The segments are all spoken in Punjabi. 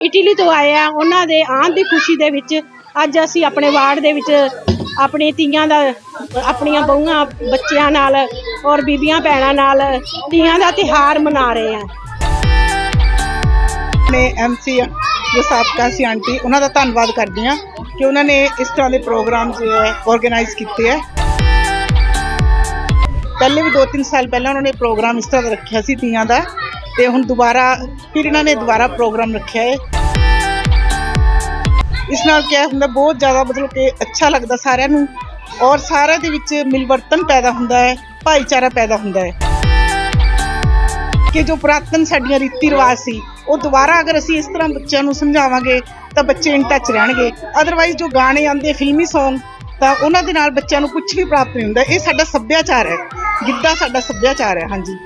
ਇਟਲੀ ਤੋਂ ਆਏ ਆ, ਉਹਨਾਂ ਦੇ ਆਉਣ ਦੀ ਖੁਸ਼ੀ ਦੇ ਵਿੱਚ ਅੱਜ ਅਸੀਂ ਆਪਣੇ ਵਾਰਡ ਦੇ ਵਿੱਚ ਆਪਣੇ ਤੀਆਂ ਦਾ, ਆਪਣੀਆਂ ਬਹੂਆਂ, ਬੱਚਿਆਂ ਨਾਲ ਔਰ ਬੀਬੀਆਂ ਭੈਣਾਂ ਨਾਲ ਤੀਆਂ ਦਾ ਤਿਹਾਰ ਮਨਾ ਰਹੇ ਆ। ਨੇ ਐਮਸੀ ਜੋ ਸਾਬਕਾ ਸੀ ਆਂਟੀ, ਉਹਨਾਂ ਦਾ ਧੰਨਵਾਦ ਕਰਦੀ ਹਾਂ ਕਿ ਉਹਨਾਂ ਨੇ ਇਸ ਤਰ੍ਹਾਂ ਦੇ ਪ੍ਰੋਗਰਾਮ ਜੋ ਹੈ ਆਰਗੇਨਾਈਜ਼ ਕੀਤੇ ਹੈ। ਪਹਿਲੇ ਵੀ 2-3 ਸਾਲ ਪਹਿਲਾਂ ਉਹਨਾਂ ਨੇ ਪ੍ਰੋਗਰਾਮ ਇਸ ਤਰ੍ਹਾਂ ਦਾ ਰੱਖਿਆ ਸੀ ਤੀਆਂ ਦਾ। ਤੇ ਹੁਣ ਦੁਬਾਰਾ, ਫਿਰ ਇਹਨਾਂ ਨੇ ਦੁਬਾਰਾ ਪ੍ਰੋਗਰਾਮ ਰੱਖਿਆ ਹੈ। ਇਸ ਨਾਲ ਕੀ ਹੁੰਦਾ, ਬਹੁਤ ਜ਼ਿਆਦਾ ਮਤਲਬ ਕਿ ਅੱਛਾ ਲੱਗਦਾ ਸਾਰਿਆਂ ਨੂੰ ਔਰ ਸਾਰਿਆਂ ਦੇ ਵਿੱਚ ਮਿਲਵਰਤਨ ਪੈਦਾ ਹੁੰਦਾ ਹੈ, ਭਾਈਚਾਰਾ ਪੈਦਾ ਹੁੰਦਾ ਹੈ। ਕਿ ਜੋ ਪੁਰਾਤਨ ਸਾਡੀਆਂ ਰੀਤੀ ਰਿਵਾਜ ਸੀ, ਉਹ ਦੁਬਾਰਾ ਅਗਰ ਅਸੀਂ ਇਸ ਤਰ੍ਹਾਂ ਬੱਚਿਆਂ ਨੂੰ ਸਮਝਾਵਾਂਗੇ, ਤਾਂ ਬੱਚੇ ਇਨ ਟੱਚ ਰਹਿਣਗੇ। ਅਦਰਵਾਈਜ਼ ਜੋ ਗਾਣੇ ਆਉਂਦੇ ਫਿਲਮੀ Song, ਤਾਂ ਉਹਨਾਂ ਦੇ ਨਾਲ ਬੱਚਿਆਂ ਨੂੰ ਕੁਝ ਵੀ ਪ੍ਰਾਪਤ ਨਹੀਂ ਹੁੰਦਾ। ਇਹ ਸਾਡਾ ਸੱਭਿਆਚਾਰ ਹੈ। ਗਿੱਧਾ ਸਾਡਾ ਸੱਭਿਆਚਾਰ ਹੈ, ਹਾਂਜੀ।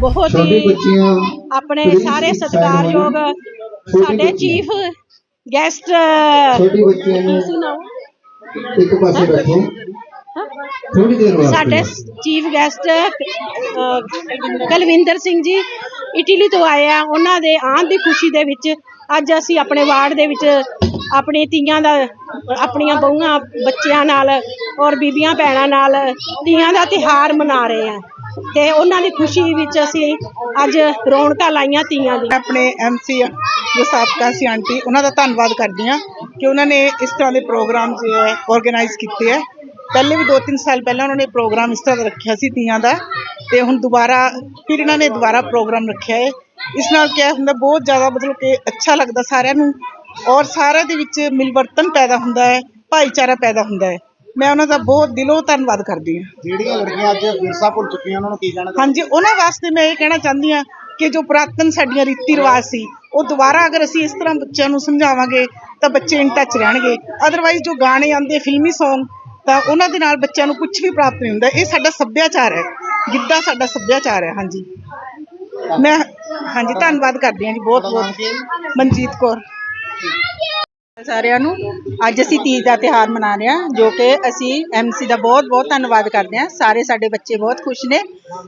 ਬਹੁਤ ਹੀ ਆਪਣੇ ਸਾਰੇ ਸਤਿਕਾਰਯੋਗ ਸਾਡੇ। ਚੀਫ ਗੈਸਟ ਛੋਟੇ ਬੱਚਿਆਂ ਨੂੰ ਇੱਕ ਪਾਸੇ ਰੱਖੋ ਥੋੜੀ ਦੇਰ ਵਾਸਤੇ ਸਾਡੇ chief guest Kulwinder Singh ji Italy ਤੋਂ ਆਏ ਆ। ਉਹਨਾਂ ਦੇ ਆਉਣ ਦੀ ਖੁਸ਼ੀ ਦੇ ਵਿੱਚ ਅੱਜ ਅਸੀਂ ਆਪਣੇ ਵਾਰਡ ਦੇ ਵਿੱਚ ਆਪਣੀ ਤੀਆਂ ਦਾ ਆਪਣੀਆਂ ਬਹੂਆਂ ਬੱਚਿਆਂ ਨਾਲ ਔਰ ਬੀਬੀਆਂ ਭੈਣਾਂ ਨਾਲ ਤੀਆਂ ਦਾ ਤਿਹਾਰ ਮਨਾ ਰਹੇ ਆ। ਤੇ ਉਹਨਾਂ ਦੀ ਖੁਸ਼ੀ ਵਿੱਚ ਅਸੀਂ ਅੱਜ ਰੌਣਕਾਂ ਲਾਈਆਂ ਤੀਆਂ ਦੀ ਮੈਂ ਆਪਣੇ ਐਮਸੀ ਜੋ ਸਾਬਕਾ ਸੀ ਆਂਟੀ, ਉਹਨਾਂ ਦਾ ਧੰਨਵਾਦ ਕਰਦੀ ਹਾਂ ਕਿ ਉਹਨਾਂ ਨੇ ਇਸ ਤਰ੍ਹਾਂ ਦੇ ਪ੍ਰੋਗਰਾਮ ਜੋ ਹੈ ਆਰਗੇਨਾਈਜ਼ ਕੀਤੇ ਹੈ। ਪਹਿਲੇ ਵੀ 2-3 ਸਾਲ ਪਹਿਲਾਂ ਉਹਨਾਂ ਨੇ ਪ੍ਰੋਗਰਾਮ ਇਸ ਤਰ੍ਹਾਂ ਦਾ ਰੱਖਿਆ ਸੀ ਤੀਆਂ ਦਾ ਤੇ ਹੁਣ ਦੁਬਾਰਾ ਫਿਰ ਇਹਨਾਂ ਨੇ ਦੁਬਾਰਾ ਪ੍ਰੋਗਰਾਮ ਰੱਖਿਆ ਹੈ। ਇਸ ਨਾਲ ਕੀ ਹੁੰਦਾ, ਬਹੁਤ ਜ਼ਿਆਦਾ ਮਤਲਬ ਕਿ ਅੱਛਾ ਲੱਗਦਾ ਸਾਰਿਆਂ ਨੂੰ ਔਰ ਸਾਰਿਆਂ ਦੇ ਵਿੱਚ ਮਿਲਵਰਤਨ ਪੈਦਾ ਹੁੰਦਾ ਹੈ, ਭਾਈਚਾਰਾ ਪੈਦਾ ਹੁੰਦਾ ਹੈ। ਮੈਂ ਉਹਨਾਂ ਦਾ ਬਹੁਤ ਦਿਲੋਂ ਧੰਨਵਾਦ ਕਰਦੀ ਹਾਂ। ਜਿਹੜੀਆਂ ਲੜਕੀਆਂ ਅੱਜ ਵਿਰਸਾ ਭੁੱਲ ਚੁੱਕੀਆਂ ਉਹਨਾਂ ਨੂੰ ਕੀ ਕਹਿਣਾ ਹਾਂਜੀ ਉਹਨਾਂ ਵਾਸਤੇ ਮੈਂ ਇਹ ਕਹਿਣਾ ਚਾਹੁੰਦੀ ਹਾਂ ਕਿ ਜੋ ਪੁਰਾਤਨ ਸਾਡੀਆਂ ਰੀਤੀ ਰਿਵਾਜ ਸੀ ਉਹ ਦੁਬਾਰਾ ਅਗਰ ਅਸੀਂ ਇਸ ਤਰ੍ਹਾਂ ਬੱਚਿਆਂ ਨੂੰ ਸਮਝਾਵਾਂਗੇ ਤਾਂ ਬੱਚੇ ਇਨ ਟੱਚ ਰਹਿਣਗੇ। ਅਦਰਵਾਈਜ਼ ਜੋ ਗਾਣੇ ਆਉਂਦੇ ਫਿਲਮੀ Song ਤਾਂ ਉਹਨਾਂ ਦੇ ਨਾਲ ਬੱਚਿਆਂ ਨੂੰ ਕੁਝ ਵੀ ਪ੍ਰਾਪਤ ਨਹੀਂ ਹੁੰਦਾ। ਇਹ ਸਾਡਾ ਸੱਭਿਆਚਾਰ ਹੈ। ਗਿੱਧਾ ਸਾਡਾ ਸੱਭਿਆਚਾਰ ਹੈ ਹਾਂਜੀ। ਮੈਂ ਹਾਂਜੀ ਧੰਨਵਾਦ ਕਰਦੀ ਹਾਂ ਜੀ ਬਹੁਤ ਬਹੁਤ ਮਨਜੀਤ ਕੌਰ। ਸਾਰਿਆਂ ਨੂੰ। ਅੱਜ ਅਸੀਂ ਤੀਜ ਦਾ ਤਿਹਾਰ ਮਨਾ ਰਹੇ ਹਾਂ ਜੋ ਕਿ ਅਸੀਂ ਐਮਸੀ ਦਾ ਬਹੁਤ ਬਹੁਤ ਧੰਨਵਾਦ ਕਰਦੇ ਹਾਂ। ਸਾਰੇ ਸਾਡੇ ਬੱਚੇ ਬਹੁਤ ਖੁਸ਼ ਨੇ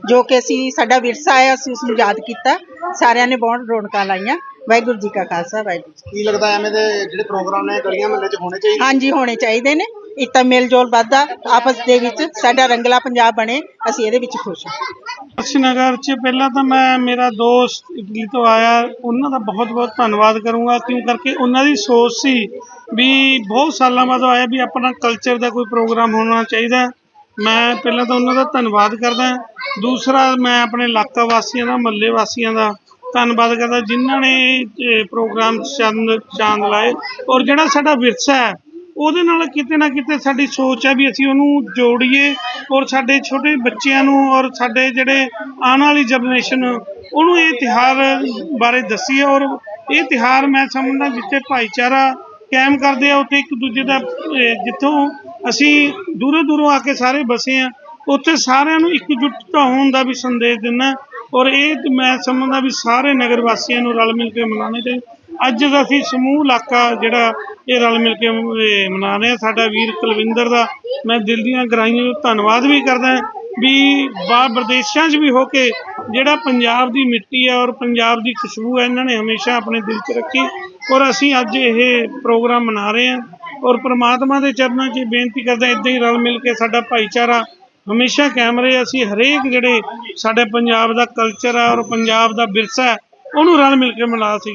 ਜੋ ਕਿ ਅਸੀਂ ਸਾਡਾ ਵਿਰਸਾ ਹੈ ਅਸੀਂ ਉਸ ਨੂੰ ਯਾਦ ਕੀਤਾ। ਸਾਰਿਆਂ ਨੇ ਬਹੁਤ ਰੌਣਕਾਂ ਲਾਈਆਂ। ਵਾਹਿਗੁਰੂ ਜੀ ਕਾ ਖਾਲਸਾ ਵਾਹਿਗੁਰੂ ਜੀ ਕੀ ਲੱਗਦਾ ਐਵੇਂ ਦੇ ਜਿਹੜੇ ਪ੍ਰੋਗਰਾਮ ਨੇ ਗਲੀਆਂ ਮਹੱਲੇ 'ਚ ਹੋਣੇ ਚਾਹੀਦੇ? ਹਾਂਜੀ ਹੋਣੇ ਚਾਹੀਦੇ ਨੇ। ਇੱਕ ਤਾਂ ਮੇਲ ਜੋਲ ਵੱਧਦਾ, ਆਪਸ ਦੇ ਵਿੱਚ ਸਾਡਾ ਰੰਗਲਾ ਪੰਜਾਬ ਬਣੇ, ਅਸੀਂ ਇਹਦੇ ਵਿੱਚ ਖੁਸ਼ ਹਾਂ। ਸ਼੍ਰੀਨਗਰ 'ਚ ਪਹਿਲਾਂ ਤਾਂ ਮੈਂ, ਮੇਰਾ ਦੋਸਤ ਇਟਲੀ ਤੋਂ ਆਇਆ, ਉਹਨਾਂ ਦਾ ਬਹੁਤ ਬਹੁਤ ਧੰਨਵਾਦ ਕਰੂੰਗਾ, ਕਿਉਂ ਕਰਕੇ ਉਹਨਾਂ ਦੀ ਸੋਚ ਸੀ ਵੀ ਬਹੁਤ ਸਾਲਾਂ ਬਾਅਦ ਆਇਆ ਵੀ ਆਪਣਾ ਕਲਚਰ ਦਾ ਕੋਈ ਪ੍ਰੋਗਰਾਮ ਹੋਣਾ ਚਾਹੀਦਾ ਮੈਂ ਪਹਿਲਾਂ ਤਾਂ ਉਹਨਾਂ ਦਾ ਧੰਨਵਾਦ ਕਰਦਾ ਦੂਸਰਾ, ਮੈਂ ਆਪਣੇ ਇਲਾਕਾ ਵਾਸੀਆਂ ਦਾ, ਮਹੱਲੇ ਵਾਸੀਆਂ ਦਾ ਧੰਨਵਾਦ ਕਰਦਾ, ਜਿਨ੍ਹਾਂ ਨੇ ਪ੍ਰੋਗਰਾਮ ਚੰਦ, ਚਾਂਦ ਲਾਏ ਔਰ ਜਿਹੜਾ ਸਾਡਾ ਵਿਰਸਾ ਹੈ ਉਹਦੇ ਨਾਲ ਕਿਤੇ ਨਾ ਕਿਤੇ ਸਾਡੀ ਸੋਚ ਹੈ ਵੀ ਅਸੀਂ ਉਹਨੂੰ ਜੋੜੀਏ ਔਰ ਸਾਡੇ ਛੋਟੇ ਬੱਚਿਆਂ ਨੂੰ ਔਰ ਸਾਡੇ ਜਿਹੜੇ ਆਉਣ ਵਾਲੀ ਜਨਰੇਸ਼ਨ ਉਹਨੂੰ ਇਹ ਤਿਹਾਰ ਬਾਰੇ ਦੱਸੀਏ ਔਰ ਇਹ ਤਿਹਾਰ ਮੈਂ ਸਮਝਦਾ ਜਿੱਥੇ ਭਾਈਚਾਰਾ ਕਾਇਮ ਕਰਦੇ ਆ, ਉੱਥੇ ਇੱਕ ਦੂਜੇ ਦਾ ਜਿੱਥੋਂ ਅਸੀਂ ਦੂਰੋਂ ਦੂਰੋਂ ਆ ਕੇ ਸਾਰੇ ਬਸੇ ਆ, ਉੱਥੇ ਸਾਰਿਆਂ ਨੂੰ ਇਕਜੁੱਟਤਾ ਹੋਣ ਦਾ ਵੀ ਸੰਦੇਸ਼ ਦਿੰਦਾ। ਔਰ ਇਹ ਤੇ ਮੈਂ ਸਮਝਦਾ ਵੀ ਸਾਰੇ ਨਗਰ ਵਾਸੀਆਂ ਨੂੰ ਰਲ ਮਿਲ ਕੇ ਮਨਾਉਣੇ ਚਾਹੀਦੇ ਅੱਜ ਦਾ ਅਸੀਂ ਸਮੂਹ ਇਲਾਕਾ ਜਿਹੜਾ ਇਹ ਰਲ ਮਿਲ ਕੇ ਮਨਾ ਰਹੇ ਆ ਸਾਡਾ ਵੀਰ ਕੁਲਵਿੰਦਰ ਦਾ ਮੈਂ ਦਿਲ ਦੀਆਂ ਗਰਾਈਆਂ ਤੋਂ ਧੰਨਵਾਦ ਵੀ ਕਰਦਾ ਵੀ ਬਾਹਰ ਵਿਦੇਸ਼ਾਂ 'ਚ ਵੀ ਹੋ ਕੇ ਜਿਹੜਾ ਪੰਜਾਬ ਦੀ ਮਿੱਟੀ ਹੈ ਔਰ ਪੰਜਾਬ ਦੀ ਖੁਸ਼ਬੂ ਹੈ, ਇਹਨਾਂ ਨੇ ਹਮੇਸ਼ਾ ਆਪਣੇ ਦਿਲ 'ਚ ਰੱਖੀ ਔਰ ਅਸੀਂ ਅੱਜ ਇਹ ਪ੍ਰੋਗਰਾਮ ਮਨਾ ਰਹੇ ਹਾਂ। ਔਰ ਪ੍ਰਮਾਤਮਾ ਦੇ ਚਰਨਾਂ 'ਚ ਬੇਨਤੀ ਕਰਦੇ ਇਦਾਂ ਹੀ ਰਲ ਮਿਲ ਕੇ ਸਾਡਾ ਭਾਈਚਾਰਾ ਹਮੇਸ਼ਾ ਕੈਮਰੇ ਅਸੀਂ ਹਰੇਕ ਜਿਹੜੇ ਸਾਡੇ ਪੰਜਾਬ ਦਾ ਕਲਚਰ ਹੈ ਔਰ ਪੰਜਾਬ ਦਾ ਵਿਰਸਾ ਹੈ ਉਹਨੂੰ ਰਲ ਮਿਲ ਕੇ ਮਨਾ ਸਕੀਏ।